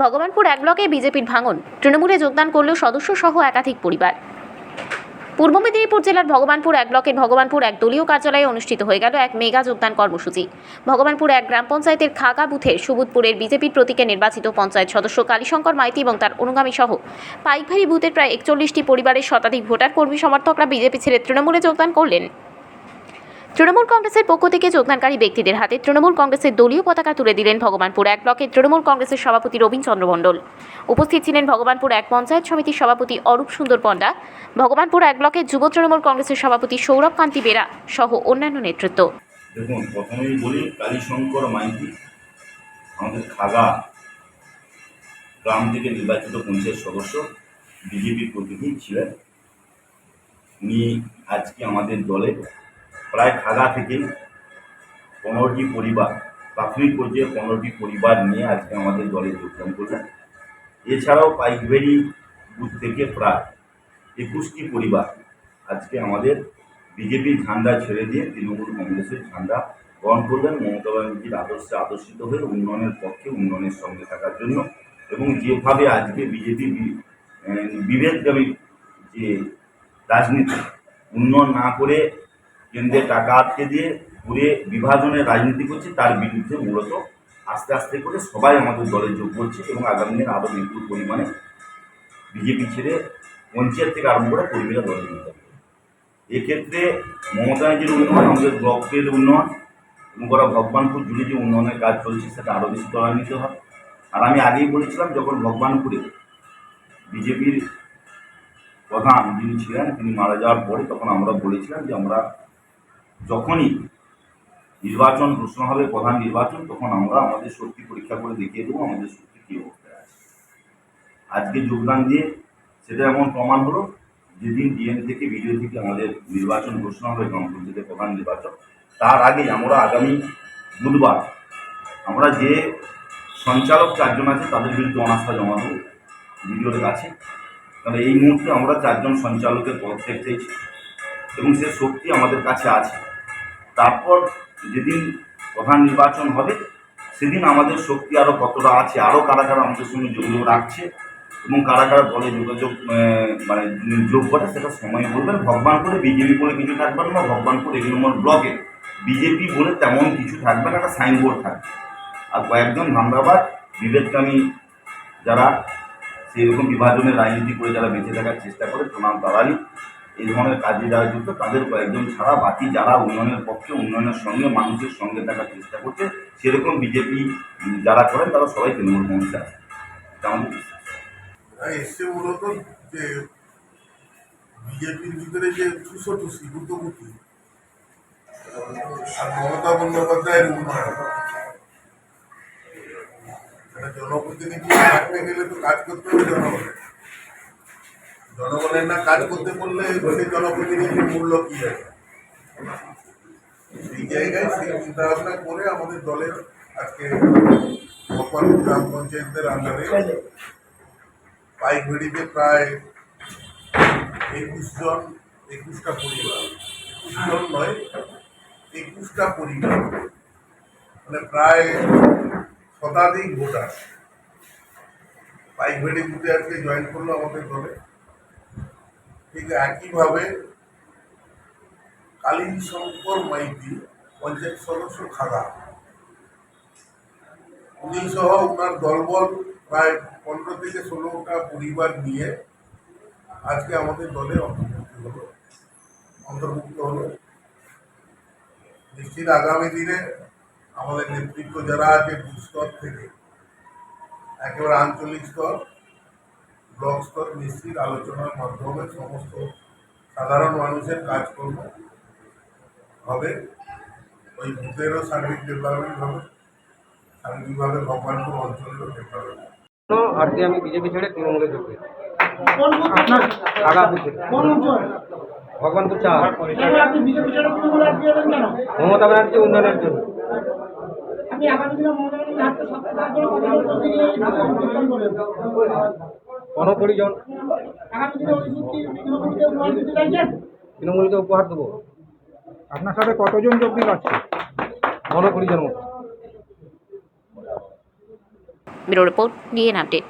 ভগবানপুর এক ব্লকে বিজেপির ভাঙন। তৃণমূলে যোগদান করলেও সদস্য সহ একাধিক পরিবার। পূর্ব মেদিনীপুর জেলার ভগবানপুর এক ব্লকের ভগবানপুর এক দলীয় কার্যালয়ে অনুষ্ঠিত হয়ে গেল এক মেগা যোগদান কর্মসূচি। ভগবানপুর এক গ্রাম পঞ্চায়েতের খাগা বুথের সুবুদপুরের বিজেপির প্রতীকে নির্বাচিত পঞ্চায়েত সদস্য কালীশঙ্কর মাইতি এবং তার অনুগামী সহ পাইকভারি বুথের প্রায় একচল্লিশটি পরিবারের শতাধিক ভোটার কর্মী সমর্থকরা বিজেপি ছেড়ে তৃণমূলে যোগদান করলেন। তৃণমূল কংগ্রেসের পক্ষ থেকে যোগদানকারী ব্যক্তিদের হাতে তৃণমূল কংগ্রেসের দলীয় পতাকা তুলে দিলেন ভগবানপুর এক ব্লকের তৃণমূল কংগ্রেসের সভাপতি রবীন চন্দ্র মণ্ডল। উপস্থিত ছিলেন ভগবানপুর এক পঞ্চায়েত সমিতির সভাপতি অরূপ সুন্দর পণ্ডা, ভগবানপুর এক ব্লকের যুব তৃণমূল কংগ্রেসের সভাপতি সৌরভ কান্তি বেরা সহ অন্যান্য নেতৃত্ব। দেখুন, প্রথমেই বলি, কালীশঙ্কর মাইতি, আমাদের খাগা গ্রাম থেকে নির্বাচিত পঞ্চায়েত সদস্য, বিজেপির প্রতিনিধি ছিলেন। উনি আজকে আমাদের দলে প্রায় খাগা থেকে পনেরোটি পরিবার প্রাথমিক পর্যায়ে পনেরোটি পরিবার নিয়ে আজকে আমাদের দলে যোগদান করলেন। এছাড়াও পাইকভেরি বুথ থেকে প্রায় একুশটি পরিবার আজকে আমাদের বিজেপির ঝান্ডা ছেড়ে দিয়ে তৃণমূল কংগ্রেসের ঝান্ডা গ্রহণ করলেন মমতা ব্যানার্জির আদর্শে আদর্শিত হয়ে উন্নয়নের পক্ষে উন্নয়নের সঙ্গে থাকার জন্য এবং যেভাবে আজকে বিজেপি বিভেদগামী যে রাজনীতি, উন্নয়ন না করে কেন্দ্রে টাকা আটকে দিয়ে ঘুরে বিভাজনের রাজনীতি করছে, তার বিরুদ্ধে মূলত আস্তে আস্তে করে সবাই আমাদের দলে যোগ করছে এবং আগামী দিনে আরও বিপুল পরিমাণে বিজেপি ছেড়ে পঞ্চায়েত থেকে আরম্ভ করে কর্মীরা দলে যোগ করবে এক্ষেত্রে মমতা ব্যানার্জির উন্নয়ন, আমাদের ব্লকের উন্নয়ন এবং ওরা ভগবানপুর জুড়ে যে উন্নয়নের কাজ চলছে সেটা আরও বেশি ত্বরান্বিত হয় আর আমি আগেই বলেছিলাম, যখন ভগবানপুরে বিজেপির প্রধান যিনি ছিলেন, তিনি মারা যাওয়ার পরে তখন আমরা বলেছিলাম যে আমরা যখনই নির্বাচন ঘোষণা হবে, প্রধান নির্বাচন, তখন আমরা আমাদের শক্তি পরীক্ষা করে দেখিয়ে দেবো আমাদের শক্তি কী অবস্থায় আছে। আজকে যোগদান দিয়ে সেটা এমন প্রমাণ হলো, যেদিন ডিএম থেকে বিজয় থেকে আমাদের নির্বাচন ঘোষণা হবে গ্রাম প্রধান নির্বাচন, তার আগে আমরা আগামী বুধবার আমরা যে সঞ্চালক চারজন আছে, তাদের বিরুদ্ধে অনাস্থা জমা দেবো বিডিওর কাছে। কারণ এই মুহূর্তে আমরা চারজন সঞ্চালকের পদত্যাগ চাইছি এবং সে শক্তি আমাদের কাছে আছে। তারপর যেদিন প্রধান নির্বাচন হবে, সেদিন আমাদের শক্তি আরও কতটা আছে আরও কারা কারা আমাদের সঙ্গে যোগাযোগ রাখছে এবং কারা কারা দলে যোগাযোগ মানে যোগ করে সেটা সময় বলবেন। ভগবানপুরে বিজেপি বলে কিছু থাকবে না ভগবানপুর এক নম্বর ব্লকে বিজেপি বলে তেমন কিছু থাকবে না, একটা সাইনবোর্ড থাকবে। আর কয়েকজন ধান্দাবাদ বিবেককামী যারা সেই রকম বিভাজনের রাজনীতি করে যারা বেঁচে থাকার চেষ্টা করে, প্রণাম তারাই এই ধরনের কাজে যারা যুক্ত, তাদের কয়েকজন ছাড়া বাকি যারা উন্নয়নের পক্ষে, উন্নয়নের সঙ্গে, মানুষের সঙ্গে থাকার চেষ্টা করছে, সেরকম বিজেপি যারা করেন, তারা সবাই তৃণমূল কংগ্রেসে আছে। এসছে মূলত যে বিজেপির ভিতরে যে ঠুসোঠুসি গুতোগুতি আর মমতা বন্দ্যোপাধ্যায়ের উন্নয়ন জনপ্রতিনিধি থাকতে গেলে তো কাজ করতে হবে জনগণের। জনগণের না কাজ করতে বললে সেই জনপ্রতিনিধির মূল্য কি আছে সেই জায়গায় সেই চিন্তাভাবনা করে আমাদের দলের আজকে ভোপাল গ্রাম পঞ্চায়েতের আন্ডারে পাইকভেড়িতে প্রায় একুশ জন, একুশটা পরিবার, একুশ জন নয়, একুশটা পরিবার মানে প্রায় শতাধিক ভোটার পাইকভেড়ি বুথে আজকে জয়েন করল আমাদের দলে। ঠিক একইভাবে কালী শঙ্কর মাইতি, পঞ্চায়েত সদস্য খাগা উনি সহ ওনার দলবল প্রায় পনেরো থেকে ষোলোটা পরিবার নিয়ে আজকে আমাদের দলে অন্তর্ভুক্ত হলো। অন্তর্ভুক্ত হলো। নিশ্চিত আগামী দিনে আমাদের নেতৃত্ব যারা আছে বুথ থেকে, একেবারে আঞ্চলিক স্তর ব্লক স্তর নিশ্চিত আলোচনার মাধ্যমে সমস্ত সাধারণ মানুষের কাজকর্ম হবে। ওই বুথেরও সার্বিক ডেভেলপমেন্ট হবে। সার্বিকভাবে ভগবানপুর অঞ্চলেরও ডেভেলপমেন্ট আজকে আমি বিজেপি ছেড়ে তৃণমূলে যোগ ভগবানপুর চা মমতা ব্যানার্জি উন্নয়নের জন্য। আগামী দিনে মমতা গণপরিজন তৃণমূলকে উপহার দেবো। আপনার সাথে কতজন যোগ পারছে গণপরিজন মতো। Bureau report DN update.